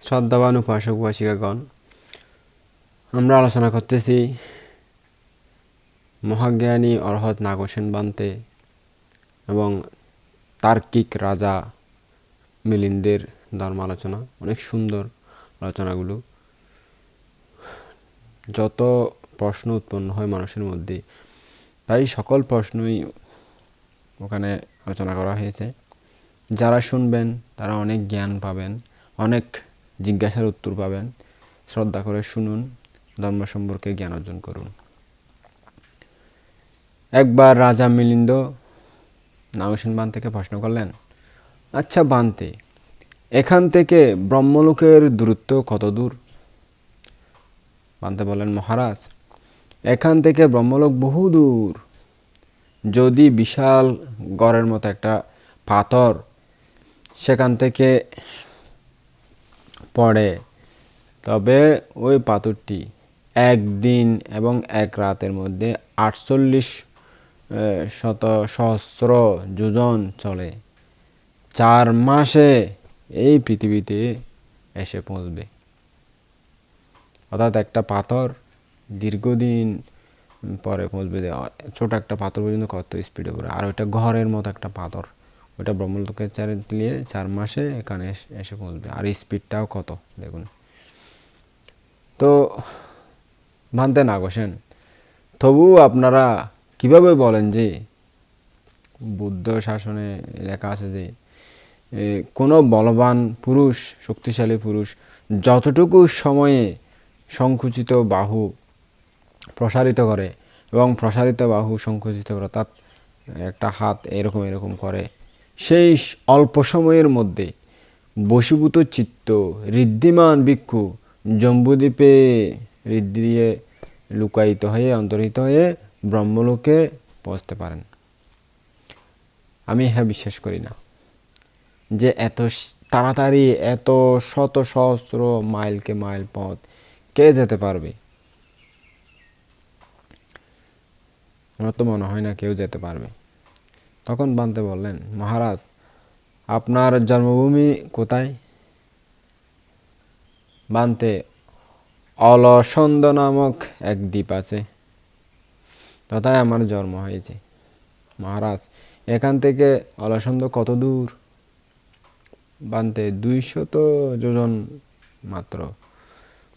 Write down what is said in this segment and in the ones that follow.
শ্রদ্ধাবান উপাসক উপাসিকাগণ আমরা আলোচনা করতেছি মহাজ্ঞানী অরহত নাগসেন বান্তে এবং তার্কিক রাজা মিলিন্দের ধর্ম আলোচনা অনেক সুন্দর আলোচনাগুলো। যত প্রশ্ন উৎপন্ন হয় মানুষের মধ্যে, তাই সকল প্রশ্নই ওখানে আলোচনা করা হয়েছে। যারা শুনবেন, তারা অনেক জ্ঞান পাবেন, অনেক জিজ্ঞাসার উত্তর পাবেন। শ্রদ্ধা করে শুনুন, ধর্ম সম্পর্কে জ্ঞান অর্জন করুন। একবার রাজা মিলিন্দ নাগসেন বান থেকে প্রশ্ন করলেন আচ্ছা বানতে এখান থেকে ব্রহ্মলোকের দূরত্ব কত দূর? বানতে বলেন মহারাজ, এখান থেকে ব্রহ্মলোক বহু দূর। যদি বিশাল গড়ের মতো একটা পাথর, সেখান থেকে পড়ে। তবে ওই পাথরটি একদিন এবং এক রাতের মধ্যে আটচল্লিশ শত সহস্র যোজন চলে। চার মাসে এই পৃথিবীতে এসে পৌঁছবে। অর্থাৎ একটা পাথর দীর্ঘদিন পরে পৌঁছবে ছোট একটা পাথর পর্যন্ত কত স্পিডে পড়ে আর ওইটা ঘরের মতো একটা পাথর। ওইটা ব্রহ্মলোকে চার দিয়ে চার মাসে এখানে এসে পৌঁছবে। আর স্পিডটাও কত, দেখুন। তো ভানতে না বসেন। তবু আপনারা কীভাবে বলেন যে, বুদ্ধ শাসনে লেখা আছে যে কোনো বলবান পুরুষ, শক্তিশালী পুরুষ, যতটুকু সময়ে সংকুচিত বাহু প্রসারিত করে এবং প্রসারিত বাহু সংকুচিত করে, অর্থাৎ একটা হাত এরকম এরকম করে সেই অল্প সময়ের মধ্যে বশীভূত চিত্ত, ঋদ্ধিমান ভিক্ষু, জম্বুদ্বীপে ঋদ্ধি দিয়ে লুকায়িত হয়ে, অন্তর্হিত হয়ে ব্রহ্মলোকে পৌঁছতে পারেন। আমি হ্যাঁ বিশ্বাস করি না যে এত তাড়াতাড়ি এত শত সহস্র মাইলকে মাইল পথ কে যেতে পারবে? আমার তো মনে হয় না কেউ যেতে পারবে। তখন বানতে বললেন, মহারাজ, আপনার জন্মভূমি কোথায়? বানতে অলসন্দ নামক এক দ্বীপ আছে, তথায় আমার জন্ম হয়েছে। মহারাজ, এখান থেকে অলসন্দ কত দূর? বানতে দুইশত যোজন মাত্র।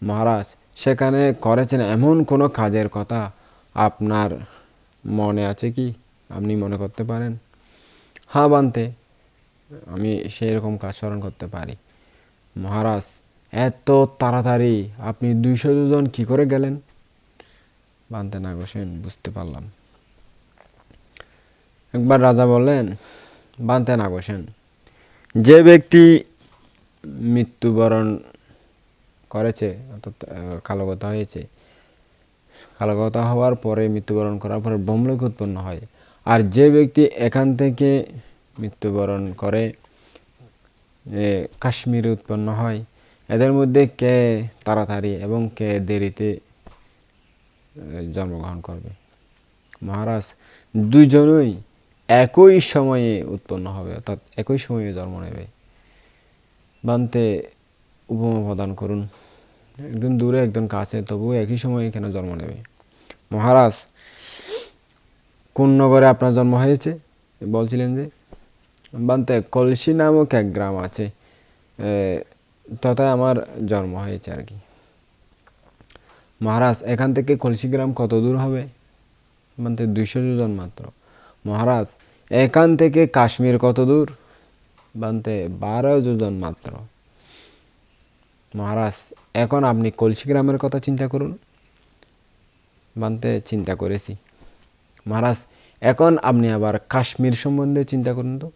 মহারাজ, সেখানে করেছেন এমন কোনো কাজের কথা আপনার মনে আছে কি? আপনি মনে করতে পারেন। হা বানতে আমি সেই রকম কাজ স্মরণ করতে পারি। মহারাজ, এত তাড়াতাড়ি আপনি দুইশো দুজন কি করে গেলেন? বানতে না বসেন বুঝতে পারলাম। একবার রাজা বললেন, বানতে না বসেন যে ব্যক্তি মৃত্যুবরণ করেছে, অর্থাৎ কালগত হয়েছে, কালগত হওয়ার পরে মৃত্যুবরণ করার পরে ব্রহ্মলোক উৎপন্ন হয়। আর যে ব্যক্তি এখান থেকে মৃত্যুবরণ করে কাশ্মীরে উৎপন্ন হয়, এদের মধ্যে কে তাড়াতাড়ি এবং কে দেরিতে জন্মগ্রহণ করবে? মহারাজ, দুজনই একই সময়ে উৎপন্ন হবে, অর্থাৎ একই সময়ে জন্ম নেবে। বানতে উপমা প্রদান করুন। একজন দূরে, একজন কাছে, তবুও একই সময়ে কেন জন্ম নেবে? মহারাজ কোন নগরে আপনার জন্ম হয়েছে? বলছিলেন যে, বানতে কলসি নামক এক গ্রাম আছে তথায় আমার জন্ম হয়েছে আর কি। মহারাজ, এখান থেকে কলসি গ্রাম কত দূর হবে? বানতে দুইশো জন মাত্র। মহারাজ, এখান থেকে কাশ্মীর কত দূর? বানতে বারো যোজন মাত্র। মহারাজ, এখন আপনি কলসি গ্রামের কথা চিন্তা করুন। বানতে চিন্তা করেছি। মহারাজ এখন আপনি আবার কাশ্মীর সম্বন্ধে চিন্তা করুন তো।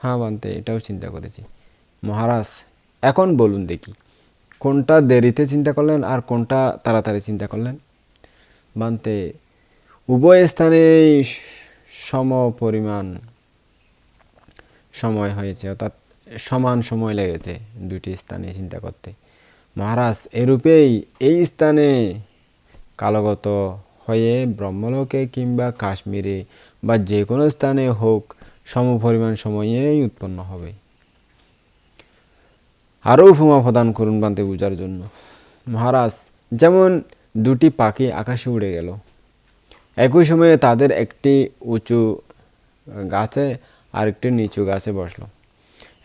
হ্যাঁ বানতে, এটাও চিন্তা করেছি। মহারাজ, এখন বলুন দেখি, কোনটা দেরিতে চিন্তা করলেন আর কোনটা তাড়াতাড়ি চিন্তা করলেন? বানতে, উভয় স্থানে সম পরিমাণ সময় হয়েছে, অর্থাৎ সমান সময় লেগেছে দুটি স্থানে চিন্তা করতে। মহারাজ, এরূপেই এই স্থানে কালগত হয়ে ব্রহ্মলোকে কিংবা কাশ্মীরে বা যে কোনো স্থানে হোক সমপরিমাণ সময়েই উৎপন্ন হবে। আরও উপমা প্রদান করুন বান্তে বুঝার জন্য। মহারাজ, যেমন দুটি পাখি আকাশে উড়ে গেল, একই সময়ে তাদের একটি উঁচু গাছে আর একটি নিচু গাছে বসল।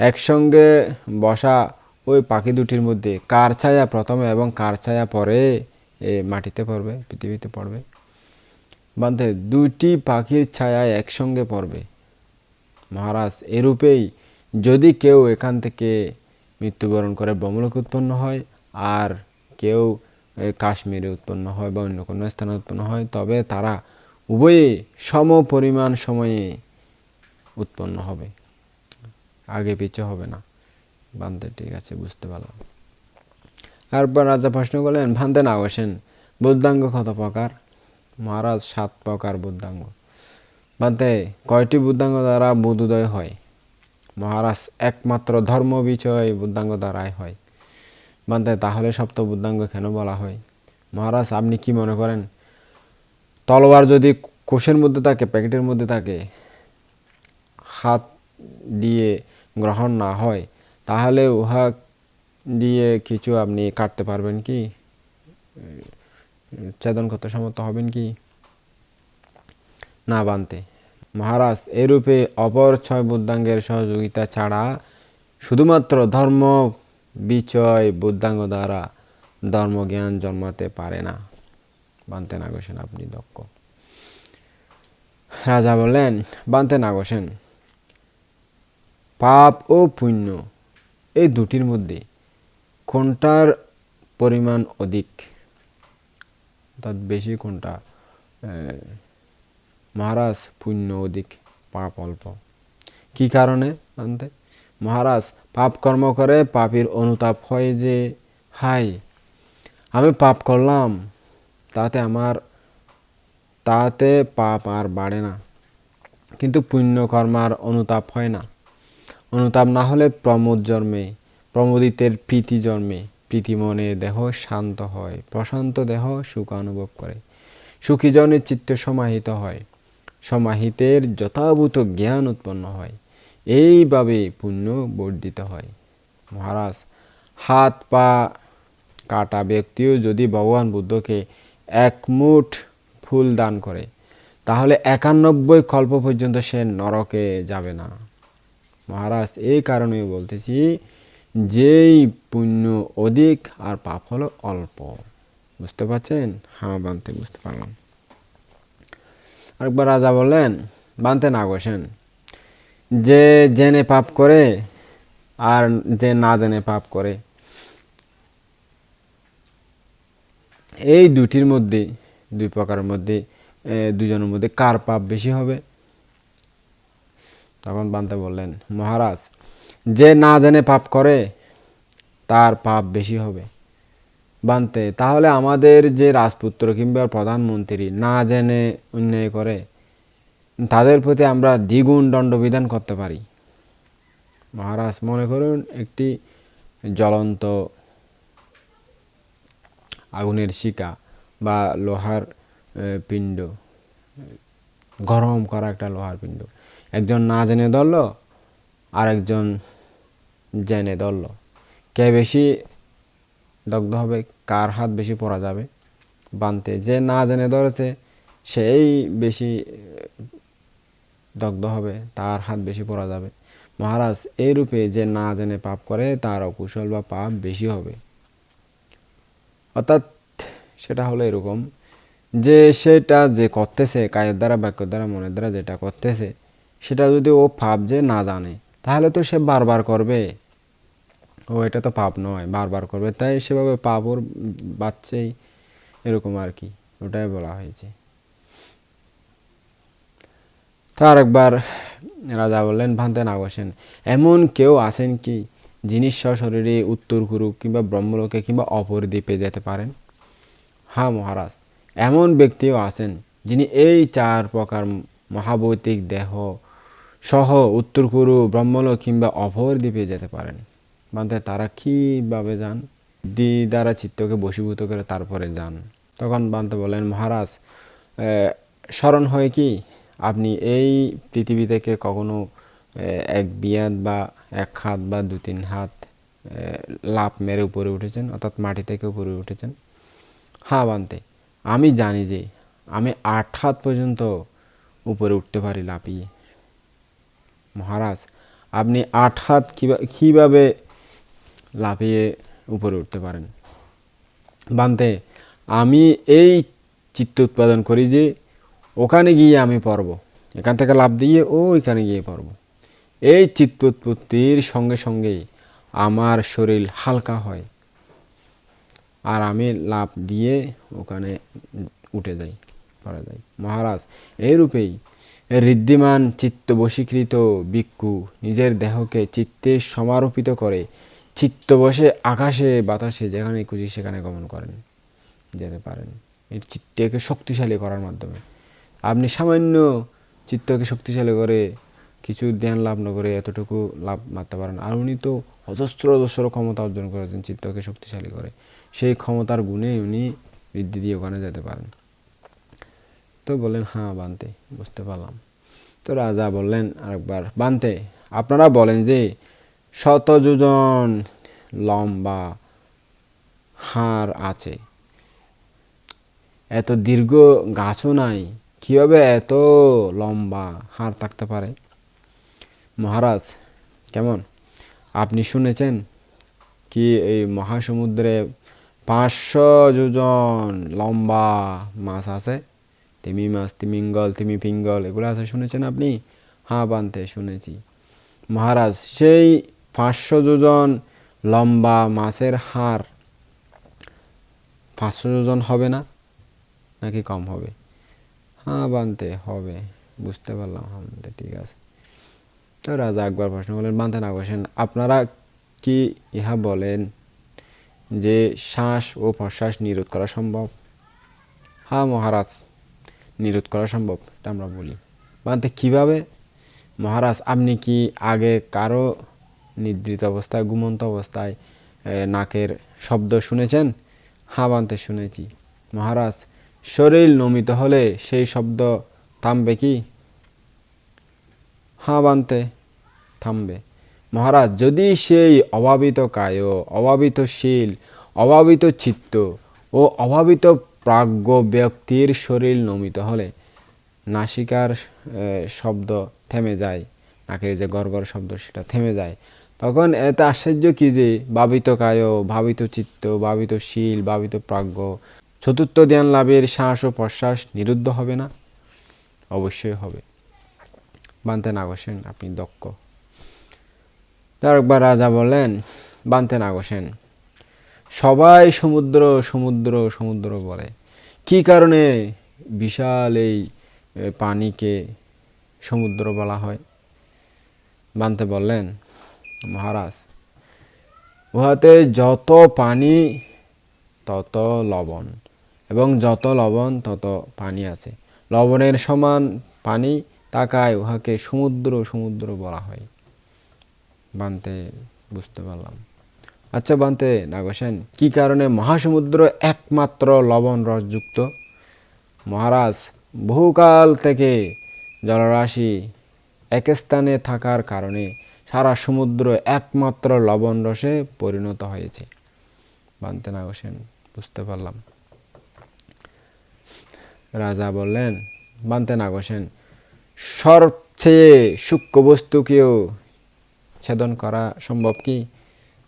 একসঙ্গে বসা ওই পাখি দুটির মধ্যে কার ছায়া প্রথমে এবং কার ছায়া পরে মাটিতে পড়বে, পৃথিবীতে পড়বে? বান্ধে দুইটি পাখির ছায়া একসঙ্গে পড়বে। মহারাজ, এরূপেই যদি কেউ এখান থেকে মৃত্যুবরণ করে ব্রহ্মলোক উৎপন্ন হয়, আর কেউ কাশ্মীরে উৎপন্ন হয় বা অন্য কোনো স্থানে উৎপন্ন হয়, তবে তারা উভয়ে সম পরিমাণ সময়ে উৎপন্ন হবে। আগে পিছু হবে না। বান্ধে ঠিক আছে, বুঝতে পারলাম। তারপর রাজা প্রশ্ন করলেন ভান্তে না, বসেন। বুদ্ধাঙ্গ কত প্রকার? মহারাজ সাত প্রকার বুদ্ধাঙ্গ। বান্তে কয়টি বুদ্ধাঙ্গ দ্বারা বুধোদয় হয়? মহারাজ একমাত্র ধর্ম বিচয় বুদ্ধাঙ্গ দ্বারাই হয়। বান্তে তাহলে সপ্ত বুদ্ধাঙ্গ কেন বলা হয়? মহারাজ, আপনি কি মনে করেন? তলোয়ার যদি কোষের মধ্যে থাকে, প্যাকেটের মধ্যে থাকে, হাত দিয়ে গ্রহণ না হয়, তাহলে উহা দিয়ে কিছু আপনি কাটতে পারবেন কি? ছেদন করতে সমর্থ হবেন কি? না বানতে। মহারাজ, এরূপে অপর ছয় বুদ্ধাঙ্গের সহযোগিতা ছাড়া শুধুমাত্র ধর্ম বিচয় বুদ্ধাঙ্গ দ্বারা ধর্মজ্ঞান জন্মাতে পারে না। বানতে না গোসেন আপনি, দক্ষ। রাজা বললেন, বানতে না গোসেন পাপ ও পুণ্য, এই দুটির মধ্যে কোনটার পরিমাণ অধিক? অর্থাৎ বেশি কোনটা? মহারাজ পুণ্য অধিক, পাপ অল্প। কি কারণে? জানতে মহারাজ পাপ কর্ম করে, পাপের অনুতাপ হয় যে, হাই, আমি পাপ করলাম, তাতে আমার, তাতে পাপ আর বাড়ে না। কিন্তু পুণ্য কর্মার অনুতাপ হয় না। অনুতাপ না হলে প্রমোদ জন্মে, প্রমোদিতের প্রীতি জন্মে। প্রীতি মনে দেহ শান্ত হয়, প্রশান্ত দেহ সুখ অনুভব করে। সুখী জনের চিত্ত সমাহিত হয়, সমাহিতের যথাভূত জ্ঞান উৎপন্ন হয়, এইভাবে পুণ্য বর্ধিত হয়। মহারাজ, হাত, পা কাটা ব্যক্তিও যদি ভগবান বুদ্ধকে এক মুঠ ফুল দান করে, তাহলে একানব্বই কল্প পর্যন্ত সে নরকে যাবে না। মহারাজ, এই কারণে বলতেছি যেই পুণ্য অধিক আর পাপ হলো অল্প। বুঝতে পারছেন? হ্যাঁ বানতে, বুঝতে পারলাম। আরেকবার রাজা বললেন, বানতে না বসেন। যে জেনে পাপ করে আর যে না জেনে পাপ করে। এই দুটির মধ্যে, দুই প্রকারের মধ্যে দুজনের মধ্যে কার পাপ বেশি হবে? তখন বান্তে বললেন, মহারাজ যে না জেনে পাপ করে, তার পাপ বেশি হবে। বানতে, তাহলে আমাদের যে রাজপুত্র কিংবা প্রধানমন্ত্রী না জেনে অন্যায় করে, তাদের প্রতি আমরা দ্বিগুণ দণ্ডবিধান করতে পারি। মহারাজ, মনে করুন একটি জ্বলন্ত আগুনের শিকা বা লোহার পিণ্ড, গরম করা একটা লোহার পিণ্ড। একজন না জেনে ধরল আর একজন জেনে ধরল। কে বেশি দগ্ধ হবে, কার হাত বেশি পরা যাবে? বানতে যে না জেনে ধরেছে, সেই বেশি দগ্ধ হবে, তার হাত বেশি পরা যাবে। মহারাজ, এই রূপে যে না জেনে পাপ করে, তার অকুশল বা পাপ বেশি হবে। অর্থাৎ সেটা হলো এরকম যে সেটা যে করতেছে, কায়ের দ্বারা, বাক্যের দ্বারা, মনের দ্বারা যেটা করতেছে, সেটা যদি ও পাপ যে না জানে তাহলে তো সে বারবার করবে। ও, এটা তো পাপ নয়, বারবার করবে। তাই সেভাবে পাপ ওর বাচ্চাই এরকম আর কি, ওটাই বলা হয়েছে। তার একবার রাজা বললেন, ভান্তে না বসেন, এমন কেউ আছেন কি যিনি সশরীরে উত্তর কুরু কিংবা ব্রহ্মলোকে কিংবা অপর দ্বীপে যেতে পারেন? হ্যাঁ মহারাজ, এমন ব্যক্তিও আছেন যিনি এই চার প্রকার মহাবৈতিক দেহ সহ উত্তর কুরু ব্রহ্মলোক কিংবা অপর দ্বীপে যেতে পারেন। বান্তে তারা কীভাবে যান? দি দ্বারা চিত্তকে বশীভূত করে তারপরে যান। তখন বান্তে বলেন, মহারাজ স্মরণ হয় কি? আপনি এই পৃথিবী থেকে কখনো এক বিয়াত বা এক হাত বা দু তিন হাত লাভ মেরে উপরে উঠেছেন? অর্থাৎ মাটি থেকে উপরে উঠেছেন? হ্যাঁ বানতে আমি জানি যে আমি আট হাত পর্যন্ত উপরে উঠতে পারি লাফিয়ে। মহারাজ, আপনি আট হাত কীভাবে লাফিয়ে উপরে উঠতে পারেন? বানতে, আমি এই চিত্ত উৎপাদন করি যে ওখানে গিয়ে আমি পড়ব। এখান থেকে লাভ দিয়ে ও ওইখানে গিয়ে পড়ব। এই চিত্ত উৎপত্তির সঙ্গে সঙ্গে আমার শরীর হালকা হয় আর আমি লাভ দিয়ে ওখানে উঠে যাই, পড়া যাই মহারাজ, এইরূপেই ঋদ্ধিমান চিত্ত বশীকৃত ভিক্ষু নিজের দেহকে চিত্তে সমারোপিত করে, চিত্ত বসে আকাশে, বাতাসে যেখানে খুশি সেখানে গমন করেন, যেতে পারেন। এই চিত্তকে শক্তিশালী করার মাধ্যমে। আপনি সামান্য চিত্তকে শক্তিশালী করে কিছু ধ্যান লাভ না করে এতটুকু লাভ মারতে পারেন। আর উনি তো অজস্র অজস্র ক্ষমতা অর্জন করেছেন চিত্তকে শক্তিশালী করে। সেই ক্ষমতার গুণে উনি বৃদ্ধি দিয়ে ওখানে যেতে পারেন। তো বললেন হ্যাঁ বানতে। বুঝতে পারলাম। তো রাজা বললেন আরেকবার, বানতে, আপনারা বলেন যে শত যোজন লম্বা হাড় আছে। এত দীর্ঘ গাছও নাই, কীভাবে এত লম্বা হাড় থাকতে পারে? মহারাজ, কেমন? আপনি শুনেছেন কি এই মহাসমুদ্রে পাঁচশো যোজন লম্বা মাছ আছে? তিমি মাছ তিমিঙ্গল তিমি পিঙ্গল এগুলো আছে শুনেছেন আপনি? হাঁ বানতে শুনেছি। মহারাজ, সেই পাঁচশো যোজন লম্বা মাছের হাড়, পাঁচশো যোজন হবে না? নাকি কম হবে? হাঁ বানতে হবে। বুঝতে পারলাম আমাদের ঠিক আছে। তো রাজা একবার প্রশ্ন করলেন, বানতে না বসেন, আপনারা কি ইহা বলেন যে শ্বাস ও প্রশ্বাস নিরোধ করা সম্ভব? হ্যাঁ মহারাজ। নিরোধ করা সম্ভব? এটা আমরা বলি। বানতে কীভাবে? মহারাজ, আপনি কি আগে কারও নিদ্রিত অবস্থায়, ঘুমন্ত অবস্থায় নাকের শব্দ শুনেছেন? হাঁ বানতে শুনেছি। মহারাজ, শরীর নমিত হলে সেই শব্দ থামবে কি? হাঁ বানতে থামবে। মহারাজ, যদি সেই অভাবিত কায়, অভাবিত শীল, অভাবিত চিত্ত ও অভাবিত প্রাজ্ঞ ব্যক্তির শরীর নমিত হলে নাসিকার শব্দ থেমে যায়। নাকের যে গড়গড় শব্দ, সেটা থেমে যায়। তখন এতে আশ্চর্য কি যে, ভাবিত কায়, ভাবিত চিত্ত, ভাবিত শীল, ভাবিত প্রাজ্ঞ, চতুর্থ ধ্যান লাভের শ্বাস ও প্রশ্বাস নিরুদ্ধ হবে না? অবশ্যই হবে। বানতে না বসেন আপনি দক্ষ। তারপর রাজা বললেন, বানতে না বসেন সবাই সমুদ্র সমুদ্র সমুদ্র বলে। কি কারণে বিশাল এই পানিকে সমুদ্র বলা হয়? বানতে বললেন মহারাজ। উহাতে যত পানি, তত লবণ এবং যত লবণ, তত পানি আছে। লবণের সমান পানি তাকায় উহাকে সমুদ্র সমুদ্র বলা হয়। বানতে বুঝতে পারলাম। আচ্ছা বানতে নাগসেন কি কারণে মহাসমুদ্র একমাত্র লবণ রসযুক্ত? মহারাজ, বহুকাল থেকে জলরাশি এক স্থানে থাকার কারণে সারা সমুদ্র একমাত্র লবণ রসে পরিণত হয়েছে। বানতে নাগসেন বুঝতে পারলাম। রাজা বললেন, বানতে নাগসেন সবচেয়ে সূক্ষ্ম বস্তুকেও ছেদন করা সম্ভব কি?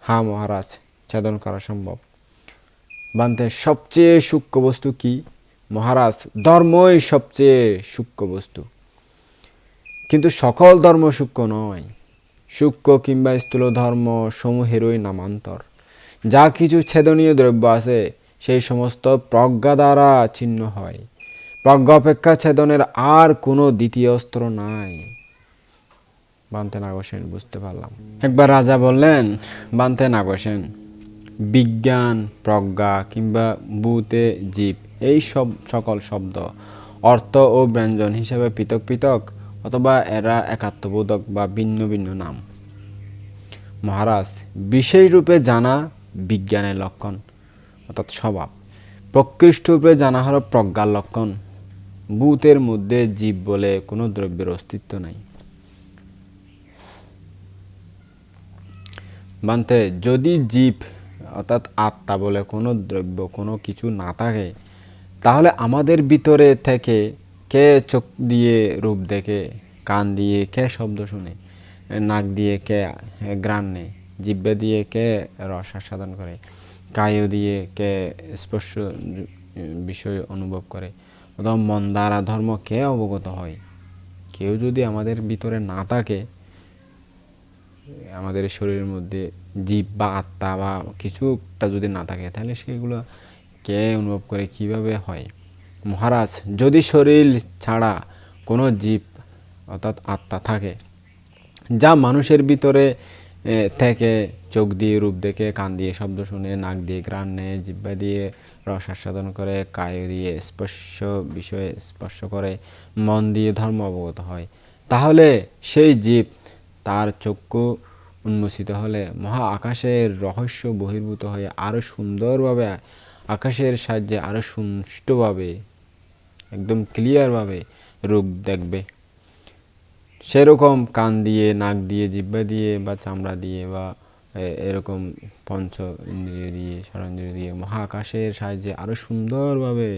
হ্যাঁ মহারাজ, ছেদন করা সম্ভব। বানতে সবচেয়ে সূক্ষ্ম বস্তু কি? মহারাজ, ধর্মই সবচেয়ে সূক্ষ্ম বস্তু। কিন্তু সকল ধর্ম সূক্ষ্ম নয়। সূক্ষ্ম কিংবা স্থূল ধর্ম সমূহেরই নামান্তর। যা কিছু ছেদনীয় দ্রব্য আছে, সেই সমস্ত প্রজ্ঞা দ্বারা ছিন্ন হয়। প্রজ্ঞা অপেক্ষা ছেদনের আর কোনো দ্বিতীয় অস্ত্র নাই। বানতে না বসেন বুঝতে পারলাম। একবার রাজা বললেন বানতে না বসেন বিজ্ঞান, প্রজ্ঞা কিংবা বুতে জীব, এই সব সকল শব্দ, অর্থ ও ব্যঞ্জন হিসেবে পৃথক পৃথক, অথবা এরা একাত্মবোধক বা ভিন্ন ভিন্ন নাম। মহারাজ, বিশেষ রূপে জানা বিজ্ঞানের লক্ষণ, অর্থাৎ স্বভাব। প্রকৃষ্ট রূপে জানা হলো প্রজ্ঞার লক্ষণ। ভূতের মধ্যে জীব বলে কোনো দ্রব্যের অস্তিত্ব নাই। বানতে যদি জীব, অর্থাৎ আত্মা বলে কোনো দ্রব্য, কোনো কিছু না থাকে, তাহলে আমাদের ভিতরে থেকে কে চোখ দিয়ে রূপ দেখে, কান দিয়ে কে শব্দ শুনে, নাক দিয়ে কে গ্রাণ নেয় জিব্বা দিয়ে কে রস আস্বাদন করে, কায়ু দিয়ে কে স্পর্শ বিষয় অনুভব করে, অথবা মন দ্বারা ধর্ম কে অবগত হয়, কেউ যদি আমাদের ভিতরে না থাকে আমাদের শরীরের মধ্যে জীব বা আত্মা বা কিছুটা যদি না থাকে, তাহলে সেগুলো কে অনুভব করে, কীভাবে হয়? মহারাজ, যদি শরীর ছাড়া কোনো জীব অর্থাৎ আত্মা থাকে, যা মানুষের ভিতরে থেকে চোখ দিয়ে রূপ দেখে, কান দিয়ে শব্দ শুনে, নাক দিয়ে ঘ্রাণ নেয় জিব্বা দিয়ে রস আস্বাদন করে, কায় দিয়ে স্পর্শ বিষয়ে স্পর্শ করে, মন দিয়ে ধর্ম অবগত হয়, তাহলে সেই জীব তার চক্ষু উন্মোচিত হলে মহা আকাশের রহস্য বহির্ভূত হয়ে আরও সুন্দরভাবে, আকাশের সাহায্যে আরও সুষ্ঠুভাবে, একদম ক্লিয়ারভাবে রূপ দেখবে। সেরকম কান দিয়ে, নাক দিয়ে জিব্বা দিয়ে বা চামড়া দিয়ে বা এরকম পঞ্চ ইন্দ্রিয় দিয়ে ষড়েন্দ্রিয় দিয়ে মহাকাশের সাহায্যে আরও সুন্দরভাবে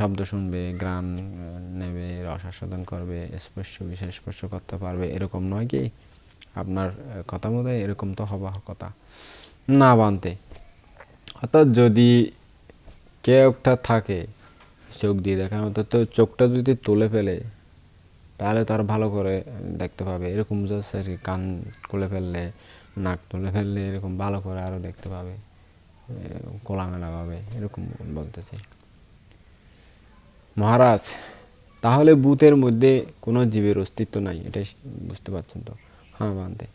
শব্দ শুনবে, গ্রাম নেবে, রস আস্বাদন করবে, স্পর্শ বিশেষ স্পর্শ করতে পারবে, এরকম নয় কি? আপনার কথা মতো এরকম তো হবার কথা। না বানতে। অর্থাৎ যদি কেউ একটা থাকে চোখ দিয়ে দেখার মতো, তো চোখটা যদি তুলে ফেলে, তাহলে তার ভালো করে দেখতে পাবে। এরকম জাস্ট আর কি কান খুলে ফেললে, নাক তুলে ফেললে এরকম ভালো করে আরও দেখতে পাবে খোলামেলা পাবে এরকম বলতেছে। মহারাজ, তাহলে বুথের মধ্যে কোনো জীবের অস্তিত্ব নাই, এটাই বুঝতে পারছেন তো? হ্যাঁ বানতে।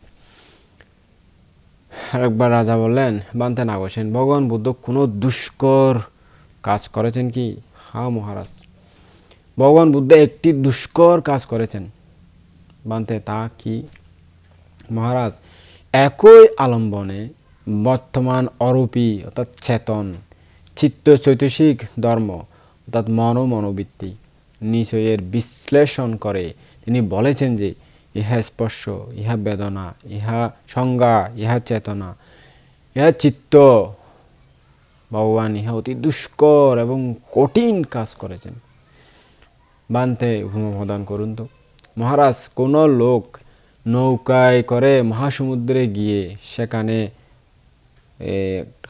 আরেকবার রাজা বললেন, বানতে না বসেন। ভগবান বুদ্ধ কোনো দুষ্কর কাজ করেছেন কি? হ্যাঁ মহারাজ। ভগবান বুদ্ধ একটি দুষ্কর কাজ করেছেন। বানতে তা কি? মহারাজ, একই আলম্বনে বর্তমান অরূপী, অর্থাৎ চেতন, চিত্ত চৈতসিক ধর্ম, অর্থাৎ মন ও মনোবৃত্তি নিশ্চয়ের বিশ্লেষণ করে তিনি বলেছেন যে ইহা স্পর্শ, ইহা বেদনা, ইহা সংজ্ঞা, ইহা চেতনা, ইহা চিত্ত। ভগবান ইহা অতি দুষ্কর এবং কঠিন কাজ করেছেন। বানতে ভূমপ্রদান করুন তো। মহারাজ, কোনো লোক নৌকায় করে মহাসমুদ্রে গিয়ে সেখানে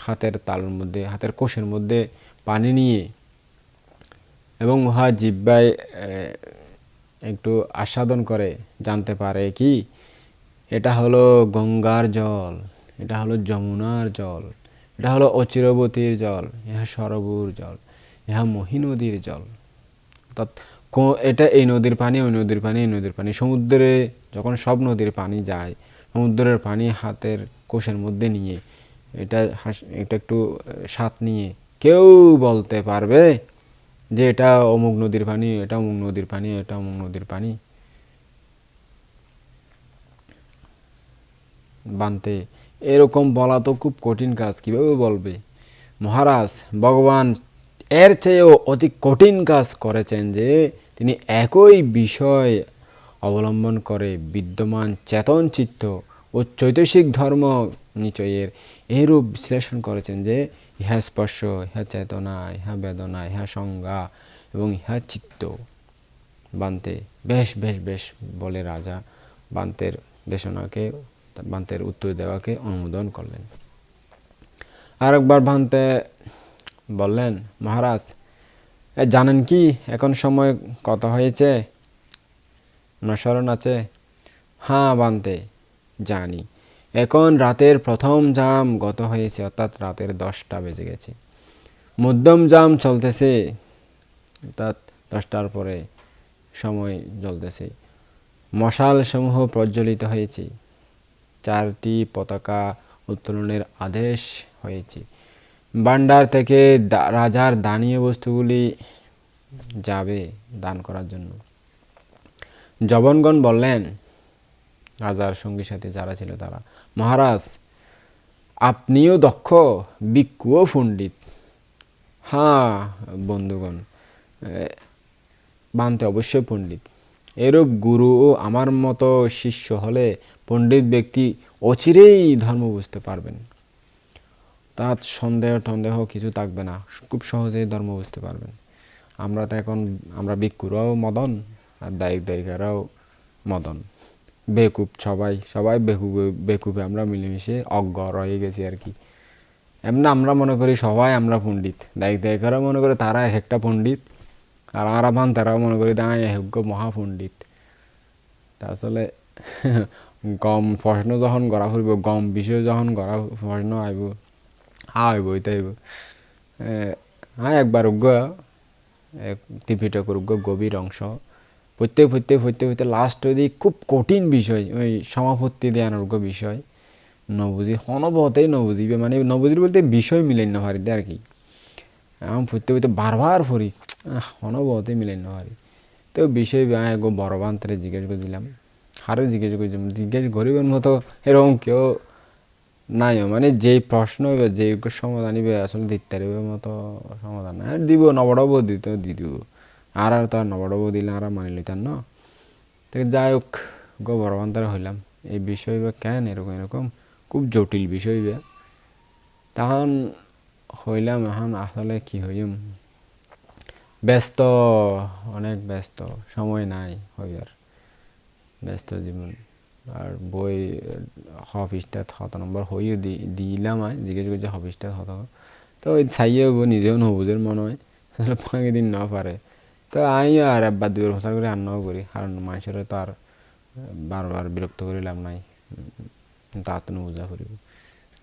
হাতের তালুর মধ্যে, হাতের কোষের মধ্যে পানি নিয়ে এবং উহা জিব্বায় একটু আস্বাদন করে জানতে পারে কি? এটা হলো গঙ্গার জল, এটা হলো যমুনার জল, এটা হলো অচিরবতীর জল, ইহা সরবুর জল, ইহা মহি নদীর জল। অর্থাৎ কো- এটা এই নদীর পানি, ওই নদীর পানি, এই নদীর পানি। সমুদ্রে যখন সব নদীর পানি যায়, সমুদ্রের পানি হাতের কোষের মধ্যে নিয়ে, এটা হাস- এটা একটু স্বাদ নিয়ে কেউ বলতে পারবে যে এটা অমুক নদীর পানি, এটা অমুক নদীর পানি, এটা অমুক নদীর পানি। বানতে। এরকম বলা তো খুব কঠিন কাজ, কীভাবে বলবে? মহারাজ, ভগবান এর চেয়েও অতি কঠিন কাজ করেছেন যে, তিনি একই বিষয় অবলম্বন করে বিদ্যমান চেতন চিত্ত ও চৈতসিক ধর্ম নিচয়ের এরূপ বিশ্লেষণ করেছেন যে ইহা স্পর্শ, ইহা চেতনা, ইহা বেদনা, ইহা সংজ্ঞা এবং ইহা চিত্ত। বান্তে, বেশ বেশ বেশ বলে রাজা বান্তের দেশনাকে, বান্তের উত্তর দেওয়াকে অনুমোদন করলেন। আরেকবার ভান্তে বললেন, মহারাজ জানেন কি? এখন সময় কত হয়েছে? না স্মরণ আছে? হ্যাঁ বান্তে, জানি। এখন রাতের প্রথম জাম গত হয়েছে, অর্থাৎ রাতের দশটা বেজে গেছে। মধ্যম জাম চলতেছে, অর্থাৎ দশটার পরে সময় জ্বলতেছে। মশাল সমূহ প্রজ্বলিত হয়েছে। চারটি পতাকা উত্তোলনের আদেশ হয়েছে। ভান্ডার থেকে রাজার দানীয় বস্তুগুলি যাবে দান করার জন্য। জবনগণ বললেন রাজার সঙ্গী সাথে যারা ছিল তারা। মহারাজ, আপনিও দক্ষ বিক্ষুও পণ্ডিত। হ্যাঁ বন্ধুগণ, বানতে অবশ্যই পণ্ডিত। এরূপ গুরু ও আমার মতো শিষ্য হলে পণ্ডিত ব্যক্তি অচিরেই ধর্ম বুঝতে পারবেন। তার সন্দেহ টন্দেহ কিছু থাকবে না, খুব সহজেই ধর্ম বুঝতে পারবেন। আমরা তো এখন, আমরা ভিক্ষুরাও মদন আর দায়িক দায়িকারাও মদন। বেকুব, সবাই সবাই বেকুবে বেকুবে, আমরা মিলেমিশে অজ্ঞ রয়ে গেছি আর কি। এমনি আমরা মনে করি সবাই আমরা পণ্ডিত। দায়িক দায়িকারাও মনে করে তারা এক একটা পণ্ডিত। আর আমরা ভান, তারাও মনে করি তাই এক মহাপণ্ডিত তা আসলে গম প্রশ্ন যখন গড়া ফুরিব গম বিষয় যখন গড়া প্রশ্ন আইব হা হইব ইতা হইব। হ্যাঁ একবার উগ্র ত্রিপিটক উগ্র গভীর অংশ। প্রত্যেক প্রত্যেক প্রত্যেক প্রত্যেক লাস্ট যদি খুব কঠিন বিষয়, ওই সমাপত্তি উগ্র বিষয়। নবুজি অনবতেই নবুজিবে মানে নবুজির বলতে বিষয় মিলেন না পারি আর কি। আমি ফুটতে ফুটতে বারবার ফুরি অনবতেই মিলেন না পারি তো বিষয় গো বড় বান্তরে জিজ্ঞেস করছিলাম আরও জিজ্ঞেস করছিলাম, জিজ্ঞেস করিবেন মতো এরকম কেউ নাই মানে যেই প্রশ্ন হইবে যে সমাধান আসলে দিতে মতো সমাধান দিব, নবডব দিতে দি দিব। আর আর তো আর নবডব দিলে আর মানি লইতাম না? তো যাই হোক গো বড় হইলাম। এই বিষয় বা কেন এরকম এরকম? খুব জটিল বিষয় হইবে। তখন হইলাম এখন আসলে কি হইম? ব্যস্ত, অনেক ব্যস্ত, সময় নাই হইয়ার। ব্যস্ত জীবন। আর বই অফিসটা হত নম্বর হইও দিলাম আয় জিজ্ঞেস করছি অফিসটা হত তো ওই চাইয়ে হব নিজেও নবুজের মনে হয়। পাঁচ দিন না পারে। তো আই আর একবার দুই প্রচার করে রান্নাও করি, কারণ মানুষের তো আর বারবার বিরক্ত করিলাম নাই। তা তো নবুজা করিব।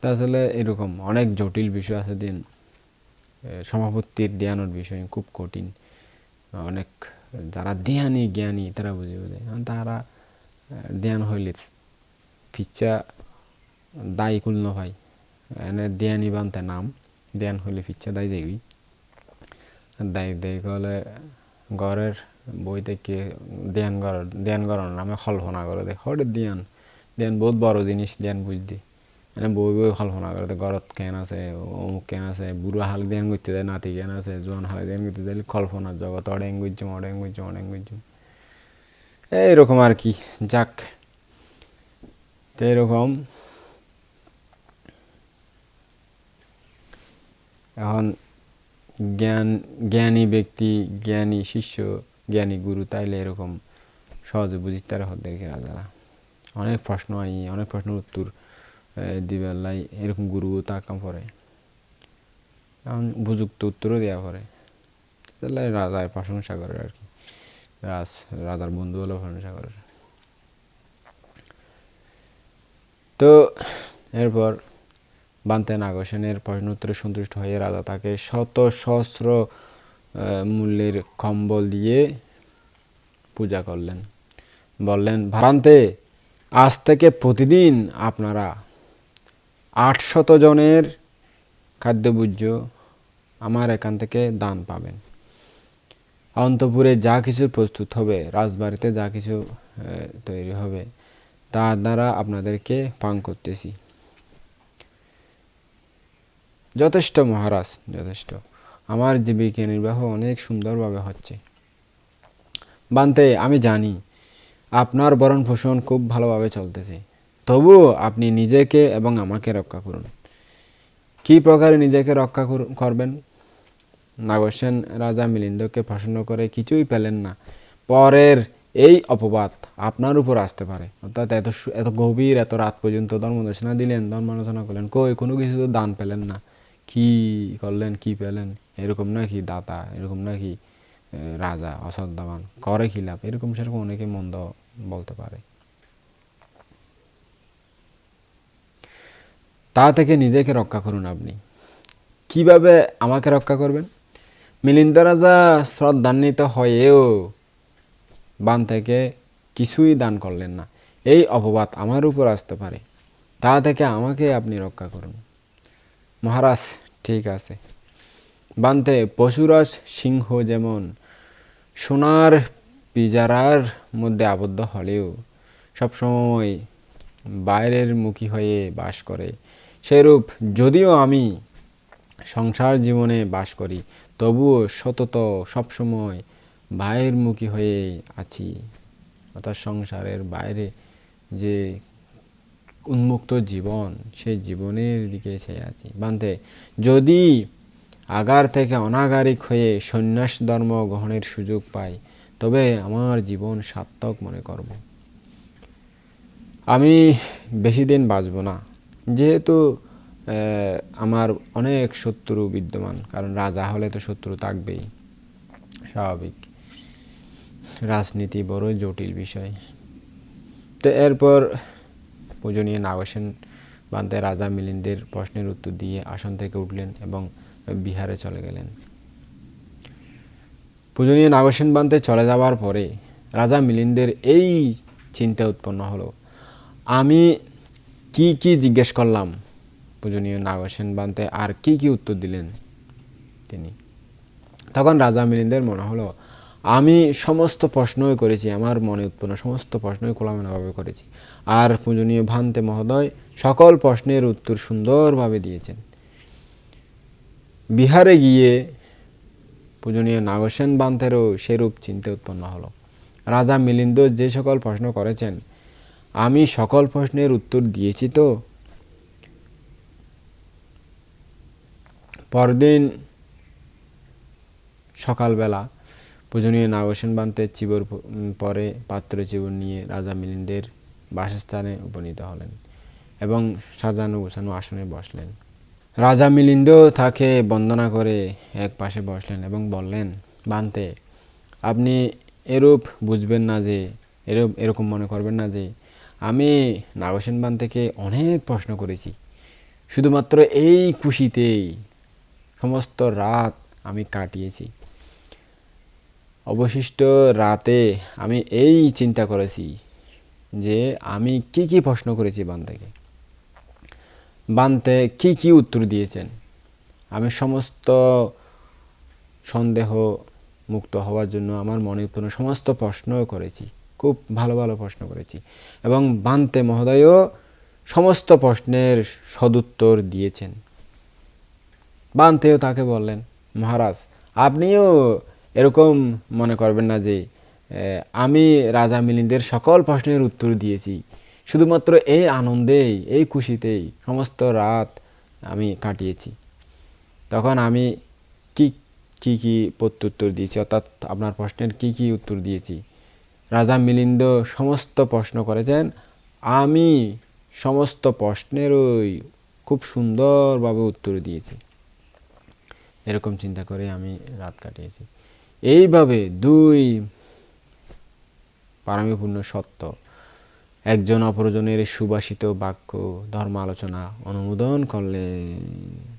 তা আসলে এরকম অনেক জটিল বিষয় আছে দিন। সমাপত্তির জ্ঞানের বিষয় খুব কঠিন। অনেক যারা ধ্যানী জ্ঞানী, তারা বুঝে বুঝে। তারা ধ্যান হইলে ফিচ্চা দায়ী কুল ভাই। এনে ধ্যানী বানতে নাম ধ্যান হইলে ফিচ্চা দায় যাইবি দায়ী দায়ী কলে ঘরের বই থেকে ধ্যান ঘর ধ্যান করার নামে কল্পনা করে দেখ, হঠাৎ ধ্যান ধ্যান বহুত বড় জিনিস ধ্যান বুঝদি। মানে বই বই কল্পনা করে ঘরত কেন আছে, অমুক কেন আছে বুড়ো হাল ধ্যান করতে যায় নাতি কেন আছে, জোয়ান হালে ধ্যান করতে যায় কল্পনার জগৎ অডেং গুজম অডেং গুজম অডেং গুজম এইরকম আর কি, যাক। তো এরকম এখন জ্ঞান, জ্ঞানী ব্যক্তি, জ্ঞানী শিষ্য, জ্ঞানী গুরু তাইলে এরকম সহজে বুঝি তারা হদ্দেরকে রাজারা অনেক প্রশ্ন আই, অনেক প্রশ্নের উত্তর দিবেলাই এরকম গুরু তাকাম পরে এখন উপযুক্ত উত্তরও দেওয়া করে। তাহলে রাজার প্রশংসা করে আর কি। রাজ, রাজার বন্ধু হলো প্রশংসা করে। তো, এরপর বান্তে নাগসেনের প্রশ্ন উত্তরে সন্তুষ্ট হয়ে রাজা তাকে শত সহস্র মূল্যের কম্বল দিয়ে পূজা করলেন। বললেন, ভারান্তে, আজ থেকে প্রতিদিন আপনারা আটশত জনের খাদ্যভুজ্য আমার এখান থেকে দান পাবেন। অন্তপুরে যা কিছু প্রস্তুত হবে, রাজবাড়িতে যা কিছু তৈরি হবে তার দ্বারা আপনাদেরকে পান করতেছি। যথেষ্ট মহারাজ, যথেষ্ট। আমার জীবিকা নির্বাহ অনেক সুন্দরভাবে হচ্ছে। বানতে, আমি জানি আপনার বরণ পোষণ খুব ভালোভাবে চলতেছে। তবুও আপনি নিজেকে এবং আমাকে রক্ষা করুন। কি প্রকারে নিজেকে রক্ষা করবেন? নাগসেন রাজা মিলিন্দকে প্রশ্ন করে কিছুই পেলেন না। পরের এই অপবাদ আপনার উপর আসতে পারে। অর্থাৎ এত এত গভীর, এত রাত পর্যন্ত ধর্মদর্শনা দিলেন, ধর্মালোচনা করলেন, কই কোনো কিছু তো দান পেলেন না। কি করলেন, কি পেলেন? এরকম নাকি দাতা, এরকম নাকি রাজা অশ্রদ্ধাবান করে কি লাভ? এরকম সেরকম অনেকে মন্দ বলতে পারে। তা থেকে নিজেকে রক্ষা করুন আপনি। কীভাবে আমাকে রক্ষা করবেন? মিলিন্দ রাজা শ্রদ্ধান্বিত হয়েও বান থেকে কিছুই দান করলেন না। এই অপবাদ আমার উপর আসতে পারে। তা থেকে আমাকে আপনি রক্ষা করুন। মহারাজ ঠিক আছে। বানতে পশুরাজ সিংহ যেমন, সোনার পিজারার মধ্যে আবদ্ধ হলেও সবসময় বাইরের মুখী হয়ে বাস করে। সেরূপ যদিও আমি সংসার জীবনে বাস করি, তবুও সতত সবসময় বাইরের মুখী হয়ে আছি। অর্থাৎ সংসারের বাইরে যে উন্মুক্ত জীবন, সেই জীবনের দিকে চেয়ে আছি। বান্তে, যদি আগার থেকে অনাগারিক হয়ে সন্ন্যাস ধর্ম গ্রহণের সুযোগ পাই, তবে আমার জীবন সার্থক মনে করব। আমি বেশি দিন বাঁচব না। যেহেতু আমার অনেক শত্রু বিদ্যমান, কারণ রাজা হলে তো শত্রু থাকবেই। স্বাভাবিক। রাজনীতি বড় জটিল বিষয়। তো এরপর পূজনীয় নাগসেন বান্তে রাজা মিলিন্দের প্রশ্নের উত্তর দিয়ে আসন থেকে উঠলেন এবং বিহারে চলে গেলেন। পূজনীয় নাগসেন বান্তে চলে যাওয়ার পরে রাজা মিলিন্দের এই চিন্তা উৎপন্ন হলো। আমি কি কি জিজ্ঞেস করলাম? পূজনীয় নাগসেন বান্তে আর কি কি উত্তর দিলেন তিনি। তখন রাজা মিলিন্দের মনে হলো, আমি সমস্ত প্রশ্নই করেছি, আমার মনে উৎপন্ন সমস্ত প্রশ্নই খোলামেলাভাবে করেছি। আর পূজনীয় ভান্তে মহোদয় সকল প্রশ্নের উত্তর সুন্দরভাবে দিয়েছেন। বিহারে গিয়ে পূজনীয় নাগসেন বান্তেরও সেরূপ চিন্তা উৎপন্ন হলো। রাজা মিলিন্দ যে সকল প্রশ্ন করেছেন, আমি সকল প্রশ্নের উত্তর দিয়েছি তো। পরদিন সকালবেলা পূজনীয় নাগসেন বান্তে চিবর পরে পাত্র চিবর নিয়ে রাজা মিলিন্দের বাসস্থানে উপনীত হলেন এবং সাজানো গোছানো আসনে বসলেন। রাজা মিলিন্দ তাকে বন্দনা করে এক পাশে বসলেন এবং বললেন, বান্তে, আপনি এরূপ বুঝবেন না যে, এরূপ, এরকম মনে করবেন না যে, আমি নাগসেন বান থেকে অনেক প্রশ্ন করেছি। শুধুমাত্র এই খুশিতেই সমস্ত রাত আমি কাটিয়েছি। অবশিষ্ট রাতে আমি এই চিন্তা করেছি যে আমি কি কি প্রশ্ন করেছি বান থেকে। বানতে কি কি উত্তর দিয়েছেন। আমি সমস্ত সন্দেহ মুক্ত হওয়ার জন্য আমার মনে উৎপন্ন সমস্ত প্রশ্নও করেছি। খুব ভালো ভালো প্রশ্ন করেছি। এবং বান্তে মহোদয়ও সমস্ত প্রশ্নের সদুত্তর দিয়েছেন। বানতেও তাকে বললেন, মহারাজ, আপনিও এরকম মনে করবেন না যে আমি রাজা মিলিন্দের সকল প্রশ্নের উত্তর দিয়েছি। শুধুমাত্র এই আনন্দেই, এই খুশিতেই সমস্ত রাত আমি কাটিয়েছি। তখন আমি কি কি কি প্রত্যুত্তর দিয়েছি? অর্থাৎ আপনার প্রশ্নের কি কি উত্তর দিয়েছি? রাজা মিলিন্দ সমস্ত প্রশ্ন করেছেন। আমি সমস্ত প্রশ্নেরই খুব সুন্দরভাবে উত্তর দিয়েছি। এরকম চিন্তা করে আমি রাত কাটিয়েছি। এইভাবে দুই পারমিপূর্ণ সত্য। একজন অপরজনের সুবাসিত বাক্য ধর্ম আলোচনা অনুমোদন করলেন